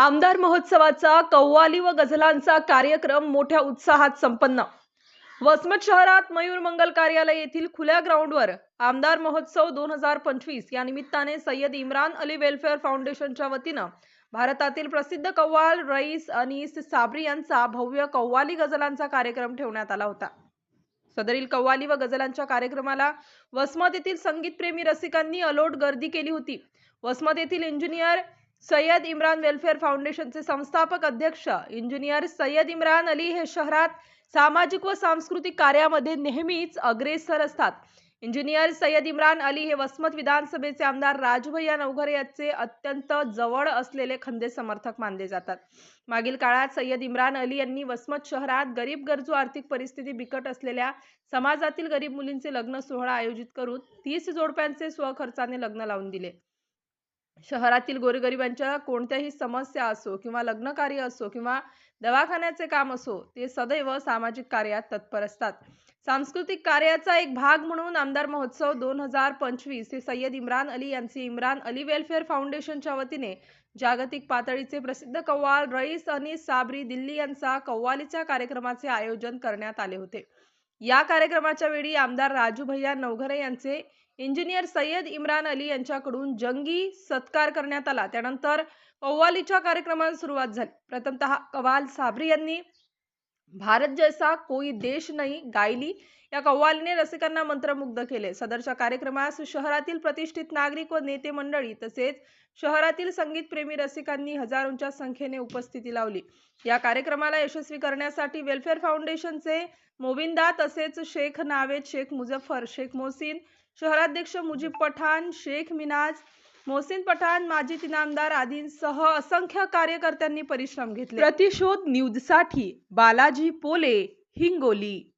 आमदार महोत्सवाचा कव्वाली व गझलांचा कार्यक्रम मोठ्या उत्साहात संपन्न. वसमत शहरात मयूर मंगल कार्यालय येथील खुल्या ग्राउंडवर आमदार महोत्सव दोन हजार पंचवीस या निमित्ताने सय्यद इम्रान अली वेलफेअर फाउंडेशनच्या वतीनं भारतातील प्रसिद्ध कव्वाल रईस अनीस साबरी यांचा भव्य कव्वाली गझलांचा कार्यक्रम ठेवण्यात आला होता. सदरील कव्वाली व गझलांच्या कार्यक्रमाला वसमत येथील संगीतप्रेमी रसिकांनी अलोट गर्दी केली होती. वसमत येथील इंजिनियर सय्यद इम्रान वेलफेअर फाउंडेशनचे संस्थापक अध्यक्ष इंजिनियर सय्यद इम्रान अली हे शहरात सामाजिक व सांस्कृतिक कार्यामध्ये नेहमीच अग्रेसर असतात. इंजिनियर सय्यद इम्रान अली हे वसमत विधानसभेचे आमदार राजभैया नवघरे यांचे अत्यंत जवळ असलेले खंदे समर्थक मानले जातात. मागील काळात सय्यद इम्रान अली यांनी वसमत शहरात गरीब गरजू आर्थिक परिस्थिती बिकट असलेल्या समाजातील गरीब मुलींचे लग्न सोहळा आयोजित करून तीस जोडप्यांचे स्वखर्चाने लग्न लावून दिले. शहरातील गोरगरिबांच्या कोणत्याही समस्या असो किंवा लग्नकार्य असो किंवा दवाखान्याचे काम असो ते सदैव सामाजिक कार्यात तत्पर असतात. सांस्कृतिक कार्याचा एक भाग म्हणून आमदार महोत्सव दोन हजार पंचवीस हे सय्यद इम्रान अली यांचे इम्रान अली वेलफेअर फाउंडेशनच्या वतीने जागतिक पातळीचे प्रसिद्ध कव्वाल रईस अनिस साबरी दिल्ली यांचा कव्वालीच्या कार्यक्रमाचे आयोजन करण्यात आले होते. या कार्यक्रमाच्या वेळी आमदार राजू भैया नवघरे यांचे इंजिनियर सय्यद इम्रान अली यांच्याकडून जंगी सत्कार करण्यात आला. त्यानंतर कव्वालीच्या कार्यक्रमाला सुरुवात झाली. प्रथमतः कव्वाल साबरी यांनी भारत जैसा कोई देश नाही गायली. या कव्वालीने रसिकांना मंत्रमुग्ध केले. सदरच्या कार्यक्रमास शहरातील प्रतिष्ठित नागरिक व नेते मंडळी तसेच शहरातील संगीतप्रेमी रसिकांनी हजारोंच्या संख्येने उपस्थिती लावली. या कार्यक्रमाला यशस्वी करण्यासाठी वेलफेअर फाउंडेशनचे मोबिंदा तसेच शेख नावेद शेख मुझफ्फर शेख मोहसिन शहराध्यक्ष मुजीब पठाण शेख मिनाज मोहसिन पठाण माजी इनामदार आदींसह असंख्य कार्यकर्त्यांनी परिश्रम घेतले. प्रतिशोध न्यूजसाठी बालाजी पोले हिंगोली.